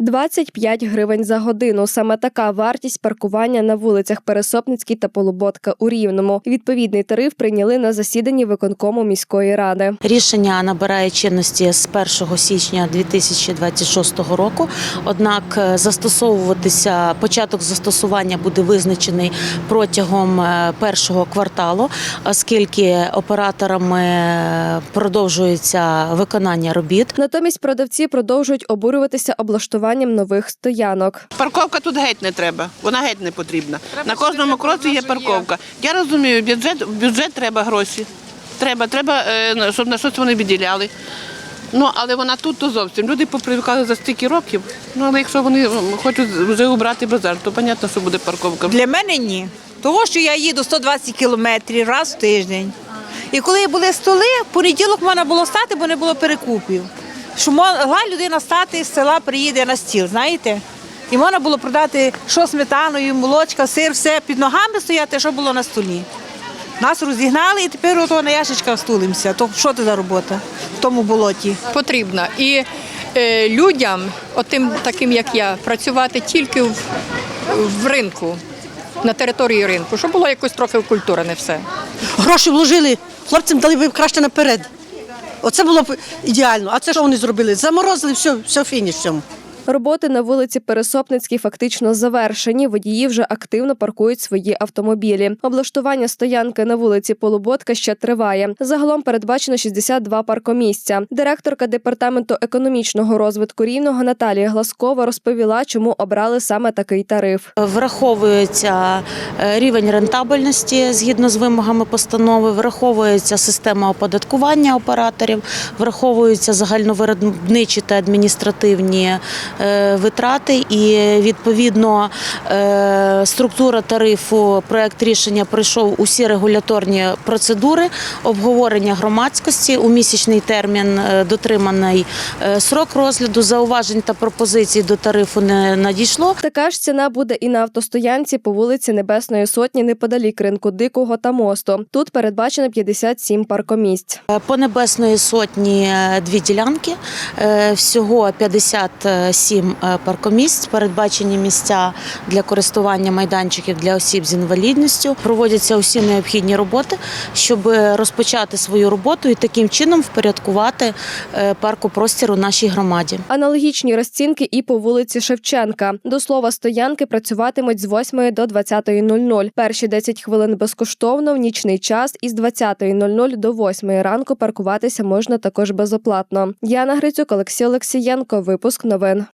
25 гривень за годину. Саме така вартість паркування на вулицях Пересопницькій та Полуботка у Рівному. Відповідний тариф прийняли на засіданні виконкому міської ради. Рішення набирає чинності з 1 січня 2026 року. Однак е, застосовуватися початок застосування буде визначений протягом е, першого кварталу, оскільки операторами е, продовжується виконання робіт. Натомість продавці продовжують обурюватися облаштуванням нових стоянок. Парковка тут геть не треба, вона геть не потрібна. на кожному кроці є парковка. Я розумію, бюджет, в бюджет треба гроші. Треба, треба, е, щоб на щось вони виділяли. Ну, але вона тут то зовсім. Люди попривикали за стільки років. Ну, але якщо вони хочуть вже убрати базар, то зрозуміло, що буде парковка. Для мене ні. Того, що я їду 120 кілометрів раз в тиждень. І коли були столи, в понеділок можна було стати, бо не було перекупів. Що могла людина стати з села, приїде на стіл, знаєте? І можна було продати що сметаною, молочка, сир, все під ногами стояти, що було на столі. Нас розігнали і тепер ото на ящичках стулимося. То що це за робота в тому болоті? потрібна. І е, людям, отим таким як я, працювати тільки в, в ринку, на території ринку, щоб було якось трохи окультурене все. Гроші вложили, хлопцям дали б краще наперед. Оце було б ідеально. А це що вони зробили? Заморозили все, все фініш. Роботи на вулиці Пересопницькій фактично завершені. Водії вже активно паркують свої автомобілі. Облаштування стоянки на вулиці Полуботка ще триває. Загалом передбачено 62 паркомісця. Директорка департаменту економічного розвитку рівного Наталія Гласкова розповіла, чому обрали саме такий тариф. Враховується е, рівень рентабельності згідно з вимогами постанови, враховується система оподаткування операторів, враховуються загальновиробничі та адміністративні е, витрати, і відповідно е, структура тарифу. Проект рішення пройшов усі регуляторні процедури, обговорення громадськості у місячний термін е, дотриманий е, срок розгляду. Зауважень та пропозицій до тарифу не надійшло. Така ж ціна буде і на автостоянці по вулиці Небесної Сотні неподалік ринку Дикого та мосту. Тут передбачено 57 паркомісць. Е, По Небесної сотні е, дві ділянки, е, всього 57 е, паркомісць, передбачені місця для користування майданчиків для осіб з інвалідністю. Проводяться усі необхідні роботи, щоб розпочати свою роботу і таким чином впорядкувати е, паркопростір у нашій громаді. Аналогічні розцінки і по вулиці Шевченка. До слова, стоянки працюватимуть з 8 до 20.00. Перші 10 хвилин безкоштовно в нічний час із 20.00 до 8 ранку паркуватися можна також безоплатно. Яна Грицюк, Олексій Олексієнко. Випуск новин.